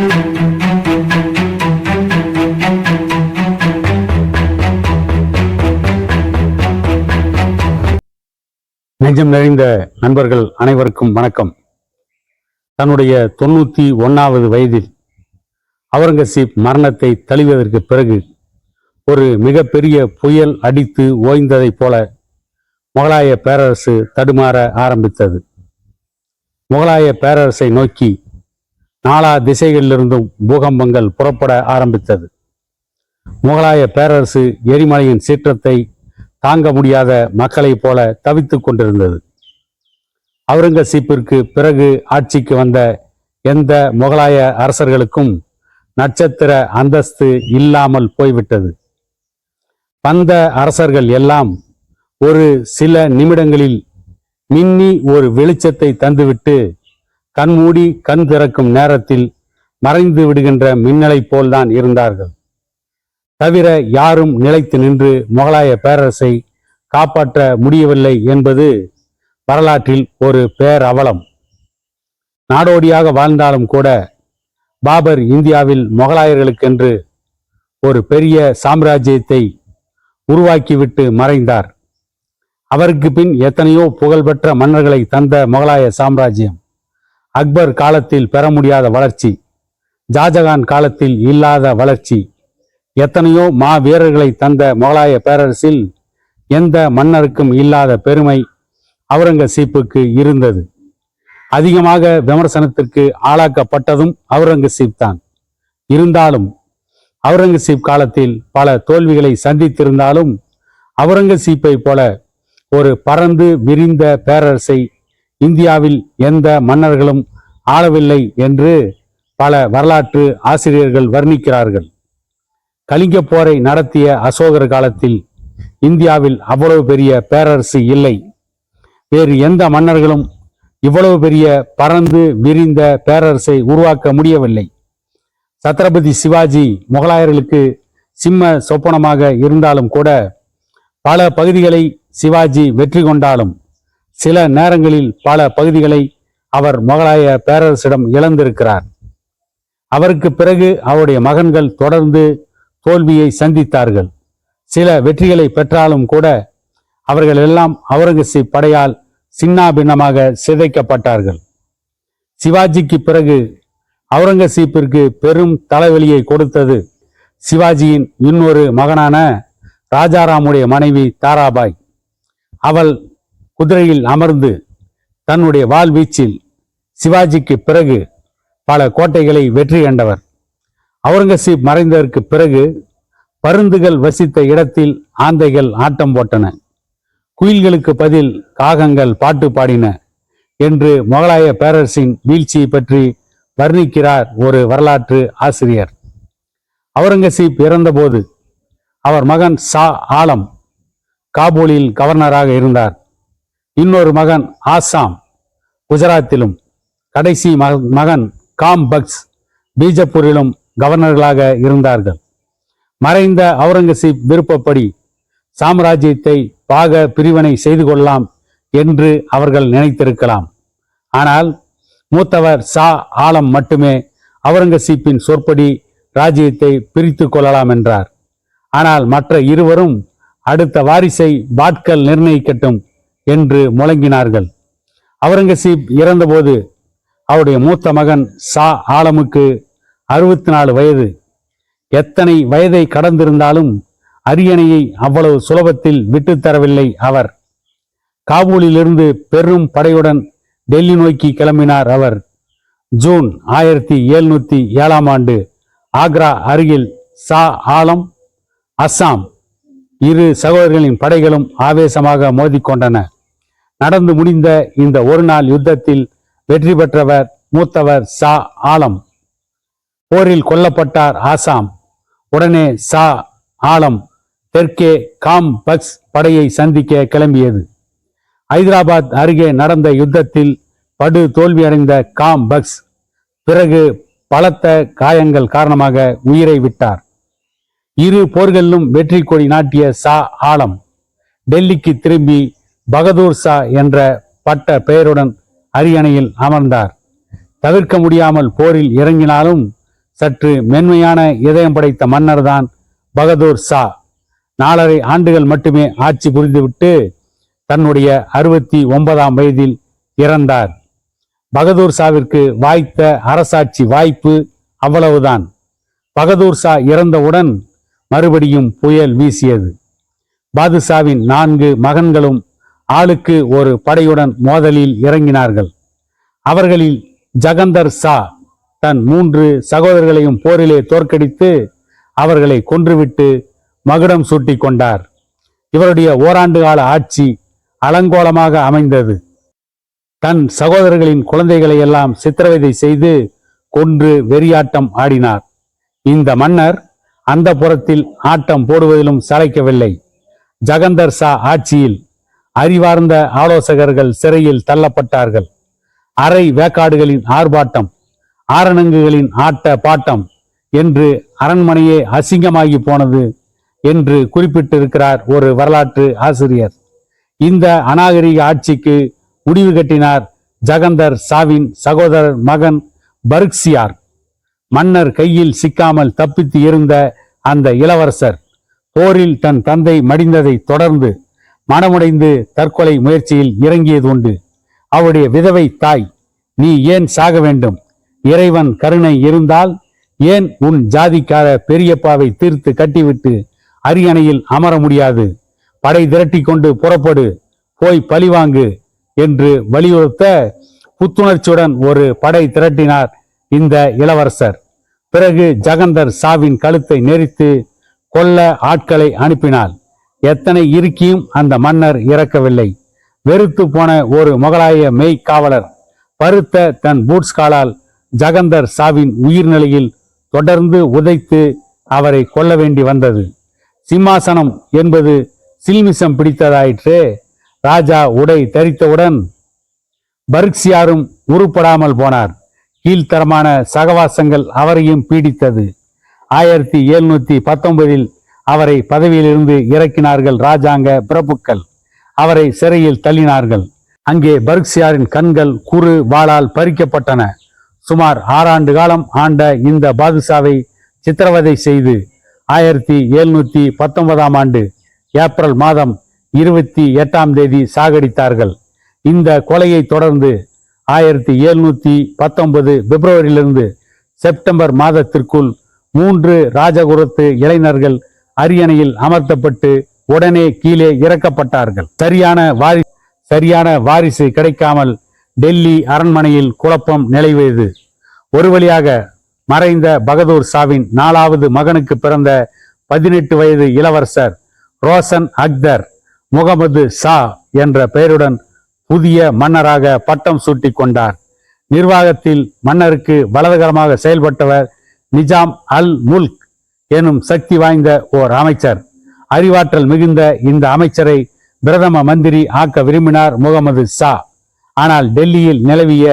நெஞ்சம் நிறைந்த நண்பர்கள் அனைவருக்கும் வணக்கம். தன்னுடைய தொண்ணூத்தி ஒன்னாவது வயதில் அவுரங்கசீப் மரணத்தை தழுவியதற்கு பிறகு ஒரு மிகப்பெரிய புயல் அடித்து ஓய்ந்ததைப் போல முகலாய பேரரசு தடுமாற ஆரம்பித்தது. முகலாய பேரரசை நோக்கி நாலா திசைகளிலிருந்தும் பூகம்பங்கள் புறப்பட ஆரம்பித்தது. முகலாய பேரரசு எரிமலையின் சீற்றத்தை தாங்க முடியாத மக்களைப் போல தவித்து கொண்டிருந்தது. அவுரங்கசீப்பிற்கு பிறகு ஆட்சிக்கு வந்த எந்த முகலாய அரசர்களுக்கும் நட்சத்திர அந்தஸ்து இல்லாமல் போய்விட்டது. வந்த அரசர்கள் எல்லாம் ஒரு சில நிமிடங்களில் மின்னி ஒரு வெளிச்சத்தை தந்துவிட்டு கண்மூடி கண் திறக்கும் நேரத்தில் மறைந்து விடுகின்ற மின்னலைப் போல்தான் இருந்தார்கள். தவிர யாரும் நிலைத்து நின்று முகலாய பேரரசை காப்பாற்ற முடியவில்லை என்பது வரலாற்றில் ஒரு பேரவலம். நாடோடியாக வாழ்ந்தாலும் கூட பாபர் இந்தியாவில் முகலாயர்களுக்கென்று ஒரு பெரிய சாம்ராஜ்யத்தை உருவாக்கிவிட்டு மறைந்தார். அவருக்கு பின் எத்தனையோ புகழ்பெற்ற மன்னர்களை தந்த முகலாய சாம்ராஜ்யம். அக்பர் காலத்தில் பெற முடியாத வளர்ச்சி ஷாஜகான் காலத்தில் இல்லாத வளர்ச்சி எத்தனையோ மா வீரர்களை தந்த முகலாய பேரரசில் எந்த மன்னருக்கும் இல்லாத பெருமை அவுரங்கசீப்புக்கு இருந்தது. அதிகமாக விமர்சனத்திற்கு ஆளாக்கப்பட்டதும் அவுரங்கசீப் தான். இருந்தாலும் அவுரங்கசீப் காலத்தில் பல தோல்விகளை சந்தித்திருந்தாலும் அவுரங்கசீப்பை போல ஒரு பறந்து விரிந்த பேரரசை இந்தியாவில் எந்த மன்னர்களும் ஆளவில்லை என்று பல வரலாற்று ஆசிரியர்கள் வர்ணிக்கிறார்கள். கலிங்கப் போரை நடத்திய அசோகர் காலத்தில் இந்தியாவில் அவ்வளவு பெரிய பேரரசு இல்லை. வேறு எந்த மன்னர்களும் இவ்வளவு பெரிய பறந்து விரிந்த பேரரசை உருவாக்க முடியவில்லை. சத்ரபதி சிவாஜி முகலாயர்களுக்கு சிம்ம சொப்பனமாக இருந்தாலும் கூட பல பகுதிகளை சிவாஜி வெற்றி கொண்டாலும் சில நேரங்களில் பல பகுதிகளை அவர் முகலாய பேரரசிடம் இழந்திருக்கிறார். அவருக்கு பிறகு அவருடைய மகன்கள் தொடர்ந்து தோல்வியை சந்தித்தார்கள். சில வெற்றிகளை பெற்றாலும் கூட அவர்கள் எல்லாம் அவுரங்கசீப் படையால் சின்னாபின்னமாக சிதைக்கப்பட்டார்கள். சிவாஜிக்கு பிறகு அவுரங்கசீப்பிற்கு பெரும் தலைவலியை கொடுத்தது சிவாஜியின் இன்னொரு மகனான ராஜாராமுடைய மனைவி தாராபாய். அவள் குதிரையில் அமர்ந்து தன்னுடைய வாழ்வீச்சில் சிவாஜிக்கு பிறகு பல கோட்டைகளை வெற்றி கண்டவர். அவுரங்கசீப் மறைந்ததற்கு பிறகு பருந்துகள் வசித்த இடத்தில் ஆந்தைகள் ஆட்டம் போட்டன. குயில்களுக்கு பதில் காகங்கள் பாட்டு பாடின என்று முகலாய பேரரசின் வீழ்ச்சியை பற்றி வர்ணிக்கிறார் ஒரு வரலாற்று ஆசிரியர். அவுரங்கசீப் இறந்தபோது அவர் மகன் சா ஆலம் காபூலில் கவர்னராக இருந்தார். இன்னொரு மகன் ஆசாம் குஜராத்திலும் கடைசி மகன் காம் பக்ஸ் பீஜப்பூரிலும் கவர்னர்களாக இருந்தார்கள். மறைந்த அவுரங்கசீப் விருப்பப்படி சாம்ராஜ்யத்தை பாக பிரிவினை செய்து கொள்ளலாம் என்று அவர்கள் நினைத்திருக்கலாம். ஆனால் மூத்தவர் சா ஆலம் மட்டுமே அவுரங்கசீப்பின் சொற்படி ராஜ்யத்தை பிரித்து கொள்ளலாம் என்றார். ஆனால் மற்ற இருவரும் அடுத்த வாரிசை பாட்கள் நிர்ணயிக்கட்டும் என்று முழங்கினார்கள். அவுரங்கசீப் இறந்தபோது அவருடைய மூத்த மகன் சா ஆலமுக்கு அறுபத்தி நாலு வயது. எத்தனை வயதை கடந்திருந்தாலும் அரியணையை அவ்வளவு சுலபத்தில் விட்டுத்தரவில்லை அவர். காபூலிலிருந்து பெரும் படையுடன் டெல்லி நோக்கி கிளம்பினார் அவர். ஜூன் ஆயிரத்தி எழுநூத்தி ஏழாம் ஆண்டு ஆக்ரா அருகில் சா ஆலம் அஸ்ஸாம் இரு சகோதரர்களின் படைகளும் ஆவேசமாக மோதிக்கொண்டன. நடந்து முடிந்த இந்த ஒரு நாள் யுத்தத்தில் வெற்றி பெற்றவர் மூத்தவர் சா ஆலம். போரில் கொல்லப்பட்டார் ஆசாம். உடனே சா ஆலம் தெற்கே காம் பக்ஸ் படையை சந்திக்க கிளம்பியது. ஐதராபாத் அருகே நடந்த யுத்தத்தில் படு தோல்வியடைந்த காம் பக்ஸ் பிறகு பலத்த காயங்கள் காரணமாக உயிரை விட்டார். இரு போர்களிலும் வெற்றி கொடி நாட்டிய சா ஆலம் டெல்லிக்கு திரும்பி பகதூர் சா என்ற பட்ட பெயருடன் அரியணையில் அமர்ந்தார். தவிர்க்க முடியாமல் போரில் இறங்கினாலும் சற்று மென்மையான இதயம் படைத்த மன்னர்தான் பகதூர் ஷா நாலரை ஆண்டுகள் மட்டுமே ஆட்சி புரிந்துவிட்டு தன்னுடைய அறுபத்தி ஒன்பதாம் வயதில் இறந்தார். பகதூர் ஷாவிற்கு வாய்த்த அரசாட்சி வாய்ப்பு அவ்வளவுதான். பகதூர் ஷா இறந்தவுடன் மறுபடியும் புயல் வீசியது. பாதுஷாவின் நான்கு மகன்களும் ஆளுக்கு ஒரு படையுடன் மோதலில் இறங்கினார்கள். அவர்களில் ஜகந்தர் ஷா தன் மூன்று சகோதரர்களையும் போரிலே தோற்கடித்து அவர்களை கொன்றுவிட்டு மகுடம் சூட்டிக் கொண்டார். இவருடைய ஓராண்டு கால ஆட்சி அலங்கோலமாக அமைந்தது. தன் சகோதரர்களின் குழந்தைகளை எல்லாம் சித்திரவதை செய்து கொன்று வெறியாட்டம் ஆடினார். இந்த மன்னர் அந்த புறத்தில் ஆட்டம் போடுவதிலும் சளைக்கவில்லை. ஜகந்தர் ஷா ஆட்சியில் அறிவார்ந்த ஆலோசகர்கள் சிறையில் தள்ளப்பட்டார்கள். அரை வேக்காடுகளின் ஆர்ப்பாட்டம் ஆரணங்குகளின் ஆட்ட பாட்டம் என்று அரண்மனையே அசிங்கமாகி போனது என்று குறிப்பிட்டிருக்கிறார் ஒரு வரலாற்று ஆசிரியர். இந்த அநாகரிக ஆட்சிக்கு முடிவு கட்டினார் ஜகந்தர் சாவின் சகோதரர் மகன் பருக்சியார். மன்னர் கையில் சிக்காமல் தப்பித்து இருந்த அந்த இளவரசர் போரில் தன் தந்தை மடிந்ததை தொடர்ந்து மனமுடைந்து தற்கொலை முயற்சியில் இறங்கியது உண்டு. அவருடைய விதவை தாய் நீ ஏன் சாக வேண்டும்? இறைவன் கருணை இருந்தால் ஏன் உன் ஜாதிக்கார பெரியப்பாவை தீர்த்து கட்டிவிட்டு அரியணையில் அமர முடியாது? படை திரட்டி கொண்டு புறப்படு போய் பழிவாங்கு என்று வலியுறுத்த புத்துணர்ச்சியுடன் ஒரு படை திரட்டினார் இந்த இளவரசர். பிறகு ஜகந்தர் சாவின் கழுத்தை நெரித்து கொல்ல ஆட்களை அனுப்பினார். எத்தனை இருக்கியும் அந்த மன்னர் இறக்கவில்லை. வெறுத்து போன ஒரு முகலாய மெய் காவலர் பருத்த தன் பூட்ஸ் காலால் ஜகந்தர் ஷாவின் உயிர்நிலையில் தொடர்ந்து உதைத்து அவரை கொல்ல வேண்டி வந்தது. சிம்மாசனம் என்பது சில்மிசம் பிடித்ததாயிற்று. ராஜா உடை தரித்தவுடன் பர்க்சியாரும் உருப்படாமல் போனார். கீழ்த்தரமான சகவாசங்கள் அவரையும் பீடித்தது. ஆயிரத்தி எழுநூத்தி பத்தொன்பதில் அவரை பதவியிலிருந்து இறக்கினார்கள் ராஜாங்க பிரபுக்கள். அவரை சிறையில் தள்ளினார்கள். அங்கே பர்க்சியாரின் கண்கள் குறு வாளால் பறிக்கப்பட்டன. சுமார் ஆறாண்டு காலம் ஆண்ட இந்த பாதுஷாவை சித்திரவதை செய்து ஆயிரத்தி எழுநூத்தி பத்தொன்பதாம் ஆண்டு ஏப்ரல் மாதம் இருபத்தி எட்டாம் தேதி சாகடித்தார்கள். இந்த கொலையை தொடர்ந்து ஆயிரத்தி எழுநூத்தி பத்தொன்பது பிப்ரவரியிலிருந்து செப்டம்பர் மாதத்திற்குள் மூன்று ராஜகுரத்து இளைஞர்கள் அரியணையில் அமர்த்தப்பட்டு உடனே கீழே இறக்கப்பட்டார்கள். சரியான வாரி சரியான வாரிசு கிடைக்காமல் டெல்லி அரண்மனையில் குழப்பம் நிலவியது. ஒரு வழியாக மறைந்த பகதூர் ஷாவின் நாலாவது மகனுக்கு பிறந்த பதினெட்டு வயது இளவரசர் ரோஷன் அக்தர் முகமது ஷா என்ற பெயருடன் புதிய மன்னராக பட்டம் சூட்டி கொண்டார். நிர்வாகத்தில் மன்னருக்கு வலதுகரமாக செயல்பட்டவர் நிஜாம் அல் முல்க் எனும் சக்தி வாய்ந்த ஓர் அமைச்சர். அறிவாற்றல் மிகுந்த இந்த அமைச்சரை பிரதம மந்திரி ஆக்க விரும்பினார் முகமது ஷா. ஆனால் டெல்லியில் நிலவிய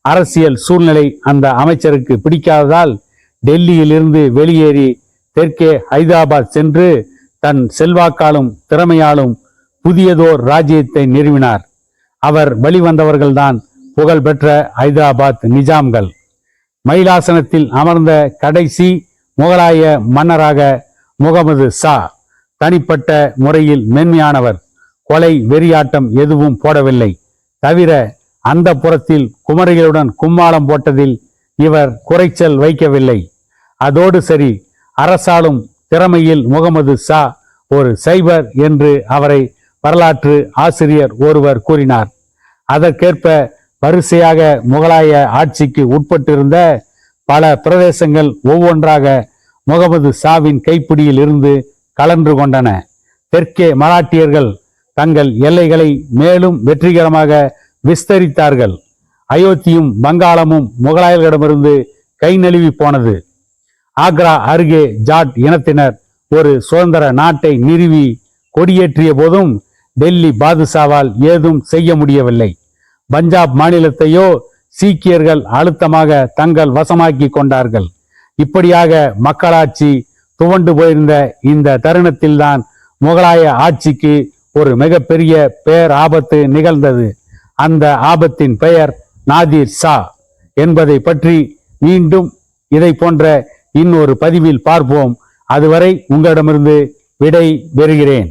அரசியல் சூழ்நிலை அந்த அமைச்சருக்கு பிடிக்காததால் டெல்லியில் இருந்து வெளியேறி தெற்கே ஹைதராபாத் சென்று தன் செல்வாக்காலும் திறமையாலும் புதியதோர் ராஜ்யத்தை நிறுவினார். அவர் வெளிவந்தவர்கள்தான் புகழ்பெற்ற ஹைதராபாத் நிஜாம்கள். மயிலாசனத்தில் அமர்ந்த கடைசி முகலாய மன்னராக முகமது ஷா தனிப்பட்ட முறையில் மென்மையானவர். கொலை வெறியாட்டம் எதுவும் போடவில்லை. தவிர அந்த புறத்தில் குமரிகளுடன் கும்மாளம் போட்டதில் இவர் குறைச்சல் வைக்கவில்லை. அதோடு சரி அரசாலும் திறமையில் முகமது ஷா ஒரு சைபர் என்று அவரை வரலாற்று ஆசிரியர் ஒருவர் கூறினார். அதற்கேற்ப வரிசையாக முகலாய ஆட்சிக்கு உட்பட்டிருந்த பல பிரதேசங்கள் ஒவ்வொன்றாக முகமது ஷாவின் கைப்பிடியில் இருந்து கலன்று கொண்டன. தெற்கே மராட்டியர்கள் தங்கள் எல்லைகளை மேலும் வெற்றிகரமாக விஸ்தரித்தார்கள். அயோத்தியும் வங்காளமும் முகலாயர்களிடமிருந்து கை நழுவி போனது. ஆக்ரா அருகே ஜாட் இனத்தினர் ஒரு சுதந்திர நாட்டை நிறுவி கொடியேற்றிய போதும் டெல்லி பாதுஷாவால் ஏதும் செய்ய முடியவில்லை. பஞ்சாப் மாநிலத்தையோ சீக்கியர்கள் அழுத்தமாக தங்கள் வசமாக்கி கொண்டார்கள். இப்படியாக மக்களாட்சி துவண்டு போயிருந்த இந்த தருணத்தில்தான் முகலாய ஆட்சிக்கு ஒரு மிகப்பெரிய பேர் ஆபத்து நிகழ்ந்தது. அந்த ஆபத்தின் பெயர் நாதிர் ஷா என்பதை பற்றி மீண்டும் இதை போன்ற இன்னொரு பதிவில் பார்ப்போம். அதுவரை உங்களிடமிருந்து விடை பெறுகிறேன்.